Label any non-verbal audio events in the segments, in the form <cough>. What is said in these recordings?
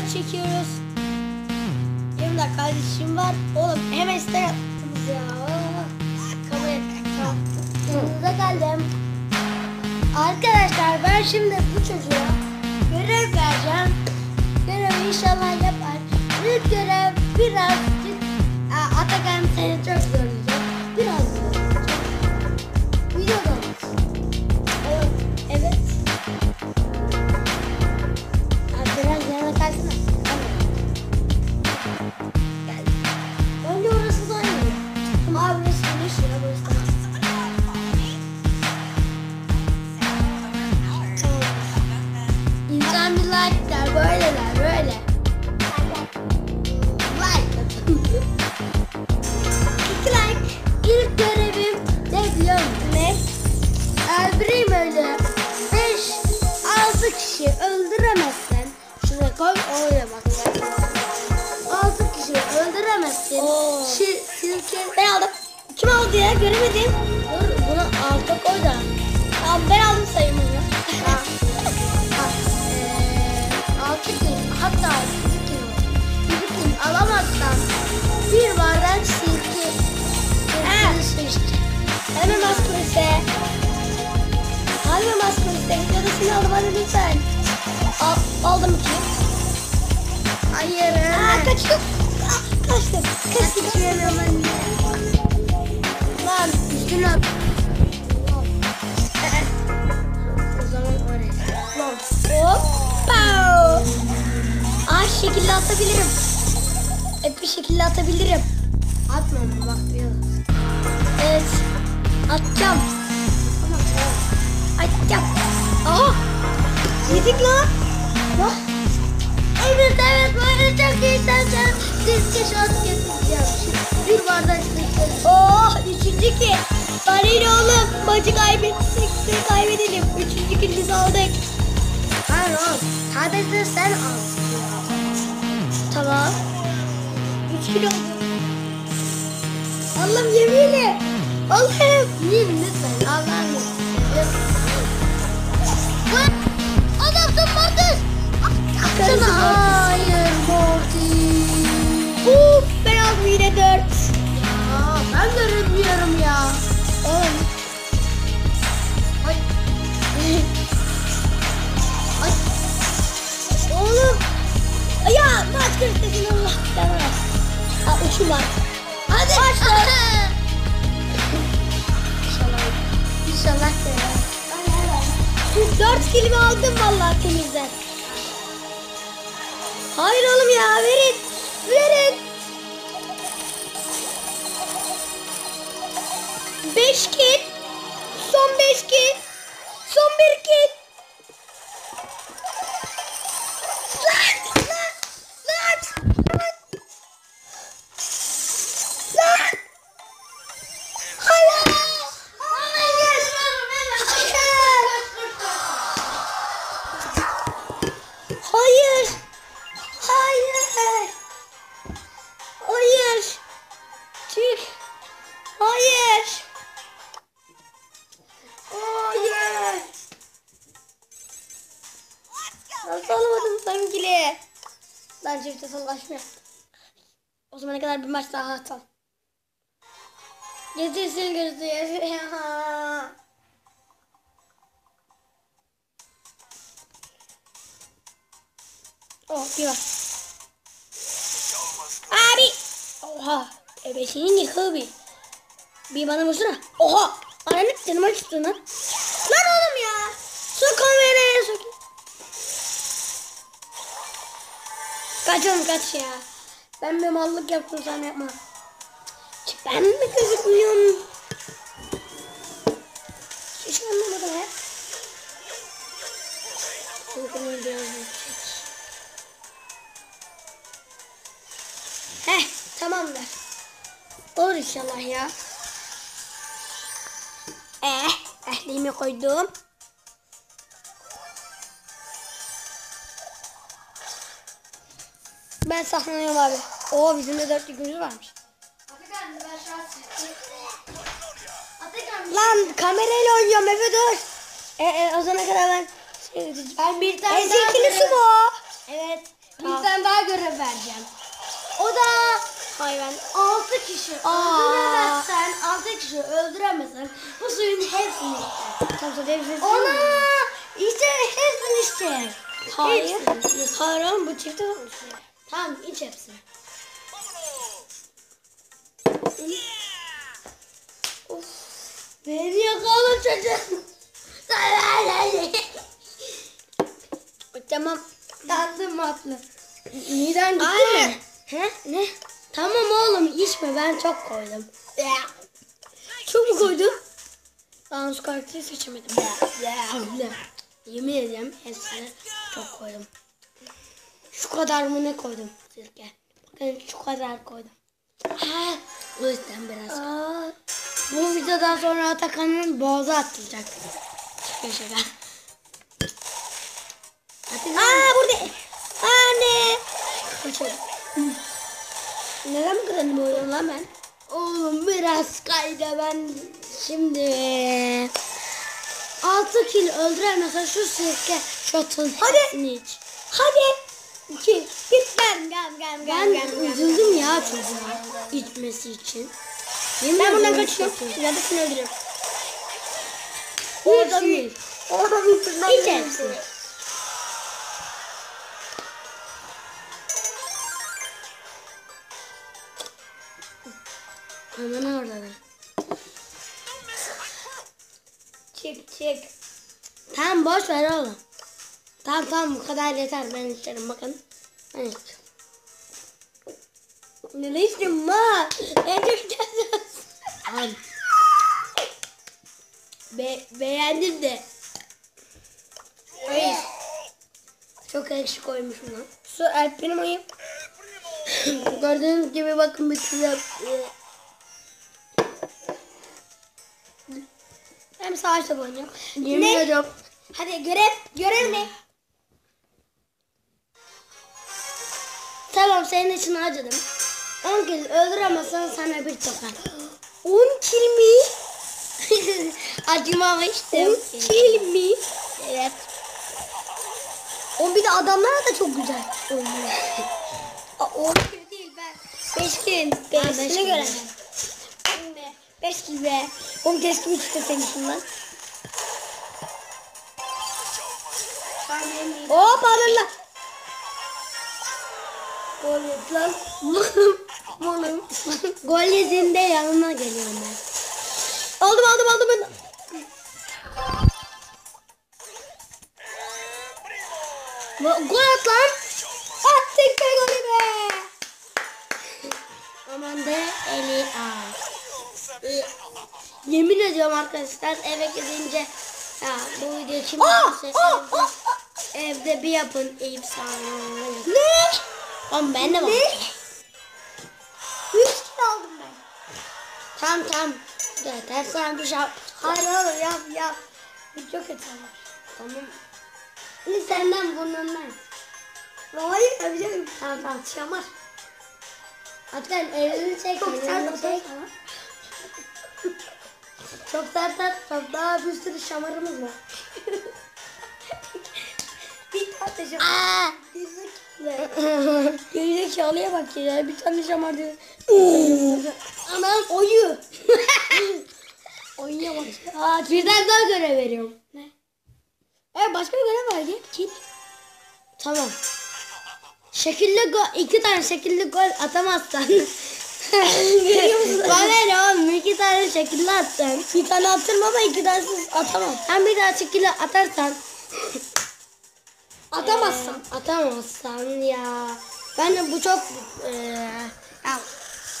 maç çekiyoruz. Yanımda kardeşim var. Oğlum hemen ister yaptınız ya. Yanınıza geldim. Arkadaşlar ben şimdi bu çocuğa görev vereceğim. Görevi inşallah yapar. İlk görev birazcık Atakan seni çok zorlayacak. İnsan bir like der. Böyle. Like atın. <laughs> İki like. İlk görevim ne biliyor musun? Ne? Öldüreyim öyle. Beş, altı kişi öldüremezsen şuraya koy oraya bak. Altı kişi öldüremezsin. Şi, silke... Ben aldım. Kim aldı ya? Göremedim. Dur bunu alta koy da. Tamam ben aldım işte. Hemen maskulise. Hemen maskulise. Videodasını aldım hadi lütfen. Al, aldım iki. Hayır. Aa, kaçtım. Aa, kaçtım. Kaçtım. Kaçıyorum anne. Lan üstüne at. O zaman oraya. Lan. Hoppa. Aa şekilde atabilirim. Hep bir şekilde atabilirim. Atmam bak biraz. Evet. Atacağım. Atacağım. Aa. Yedik lan. Bak. Evet evet böyle çok iyi sen sen diske şans getireceğim. Bir bardak diske. Oh üçüncü ki. Bari oğlum maçı kaybettik de kaybedelim. Üçüncü ki biz aldık. Hayır oğlum sadece sen al. Tamam. Üç kilo aldım vallahi temizden. Hayır oğlum ya verin. Verin. Beş kit. Son beş kit. Son bir kit. Nasıl alamadım sevgili? Ben çifte savaşmıyor. O zamana kadar bir maç daha atalım. Getirsin gözü. <laughs> Oh bir var. Abi. Oha. Ebesinin yıkığı bir. Bir bana vursana. Oha. Ananı canıma çıktı lan. Lan oğlum ya. Sok kameraya sok. Kaç oğlum kaç ya. Ben bir mallık yaptım sen yapma. Ben mi gözükmüyorum? Hiç anlamadım ya. Uykumu biraz. Heh tamamdır. Olur inşallah ya. Eh, ehliğimi koydum. Ben saklanıyorum abi. Oo bizim de dört yükümüz varmış. Lan kamerayla oynuyorum Efe dur. E, e, o zamana kadar ben ben bir tane Ezikili su mu? Evet. Bir tane vereceğim. O da ben. 6 kişi Aa. öldüremezsen, 6 kişi öldüremezsen bu suyun hepsini içecek. Tamam sen hepsini Ona işte hepsini içecek. Hayır. Hayır oğlum bu çifte olmuş. Tamam iç hepsini. Of. Beni yakalın çocuğum. Tamam. Tatlı matlı. Miden gitti Anne. mi? He? Ne? Tamam oğlum içme ben çok koydum. Çok mu koydun? Ben su karakteri seçemedim. Yemin ediyorum hepsini çok koydum. Şu kadar mı ne koydum sirke? Bakın şu kadar koydum. Ha, o yüzden biraz. Aa, Bu videodan sonra Atakan'ın boğazı atılacak. Şaka şaka. Aa burada. Anne. Kaçalım. Neden bu kadar mı oynuyorum lan ben? Oğlum biraz kayda ben şimdi 6 kil öldüremezsen şu sirke şotun Hadi. iç. Hadi. İki. Git gel gel gel gel Ben gel. gel. üzüldüm ya çocuğa içmesi için. Yemin Ben ediyorum kaçıyorum. kötü. Ya da seni öldürüyorum. Orada bir. Orada bir tırnak. İç hepsini. Hemen orada da. Çık çık. Tamam boş ver oğlum. Tamam tamam bu kadar yeter ben içerim bakın. Ben içeceğim. Ne içtin ma? İçeceğiz. Tamam. Be beğendim de. Hayır. Çok ekşi koymuşum lan. Su Alp benim ayım. <laughs> Gördüğünüz gibi bakın bir size Hem savaşta oynayacağım. yemin Ne? ediyorum. Hadi görev. Görev ne? Tamam senin için acıdım. 10 kez öldüremezsen sana bir tokat. 10 kil mi? Acımamıştım. 10 kil mi? Evet. O bir de adamlar da çok güzel <laughs> oynuyor. Aa, 10 kil değil ben. 5 kil. Ben beş 5 kil. göre. 5 kil be. Oğlum keşke bir çıkta senin için lan. Hop alınla. Gol yedi lan. Malım. Gol yediğinde yanına geliyorum ben. Aldım aldım aldım ben. Gol at lan. Attık be golü be. Aman de eli al. Ee, Yemin ediyorum arkadaşlar eve gidince ya bu video kim evde, bir yapın Eyüp sana. Ne? Oğlum ben de var. Ne? 3 kil aldım ben. Tamam tamam. Yeter sana bir şey yap. Hayır oğlum yap yap. Bu çok kötü olmuş. Tamam. Şimdi senden burnundan. Hayır yapacağım. Tamam tamam. Şamar. Atakan elini çek. Çok sert çek. ama. Çok sert at. Daha bir sürü şamarımız var. <laughs> Bir tane şamar. <laughs> Gerizekalıya bak ya. Bir tane şamar diyor. Anam oyu. <laughs> Oyuna bak. Aa, birden daha görev veriyorum. Ne? Evet başka bir görev var ya. Kil. Tamam. Şekilli gol, iki tane şekilli gol atamazsan. <laughs> Bana ne oğlum iki tane şekilli attın. Bir tane attırma ama iki tane atamam. Sen bir daha şekilli atarsan. Atamazsam. Ee, atamazsan ya. Ben de bu çok e, ya,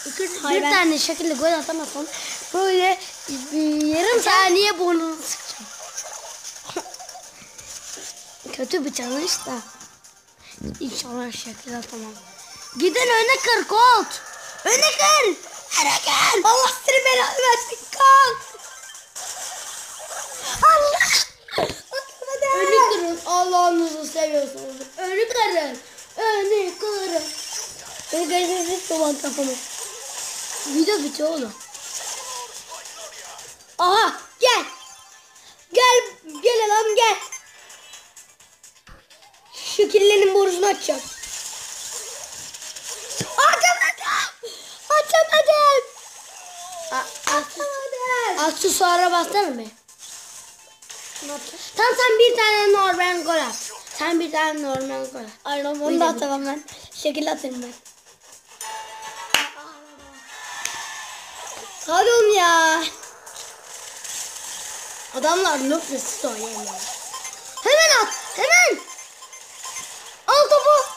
iki, Hayır, bir ben- tane şekilli gol atamazsan böyle e, yarım saniye burnunu sıkacağım. <laughs> Kötü bir challenge da. İnşallah şekil atamam. Gidin öne kır Colt. Öne kır. Öne kır. Allah seni belanı versin. Kalk. Allah. Atamadım. Önü kırın. Allah'ınızı seviyorsunuz. Önü kırın. Önü kırın. Beni gazetesi dolan kafamı. Video bitiyor oğlum. Aha gel. Gel gel adam gel. Şu killenin borusunu açacağım. A- Atamadım. Aslı sonra bassana mı? Ne yapacağız? Tamam sen bir tane normal gol at. Sen bir tane normal gol. Aynen onu da atamam ben. Şekil atarım ben. Oğlum ya. Adamlar noob da siz oynayamıyor. Hemen at. Hemen. Al topu.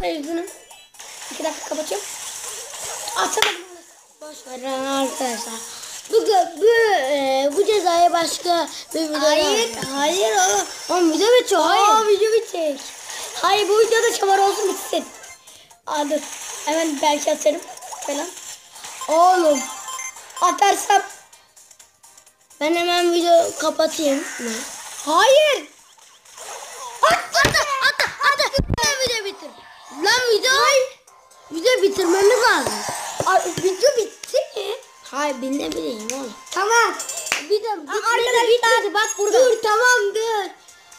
Ver yüzünü. İki dakika kapatıyorum. Atamadım. Boş verin arkadaşlar. Bu, bu, e, bu cezaya başka bir video Hayır, var. hayır oğlum. Oğlum video bitiyor. Hayır. Hayır. video bitecek. Hayır bu videoda şamar olsun bitsin. Aa dur. Hemen belki atarım falan. Oğlum. Atarsam. Ben hemen video kapatayım. Ne? Hayır. At, at, at, at. Video bitir. Lan video. Video bitirmemiz lazım. Aa, video? Hayır ben ne bileyim oğlum. Tamam. Aa, bitmedi, Arkadaşlar bitmedi. Bak burada. Dur tamam dur.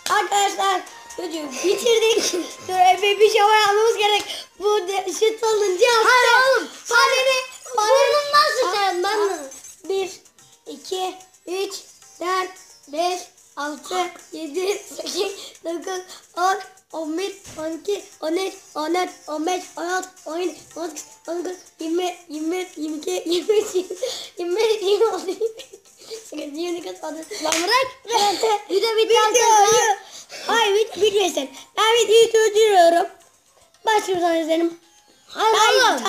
Arkadaşlar çocuğu bitirdik. <laughs> dur Efe bir şamar almamız gerek. Bu şut alınca Hayır oğlum. Paneni. Burnundan sıçarım ben de. 1, 2, 3, 4, 5, 6, 7, 8, 9, 10, 11, 12, 13, 14, 15, 16, 17, 18, 19, 20, 21, 22, 23, 25, 26, 28, 29, 30. Lan bırak. Video bitten sonra. Hayır bit bitmesin. Ben videoyu durduruyorum. Başlıyoruz izleyelim. Allah'ım.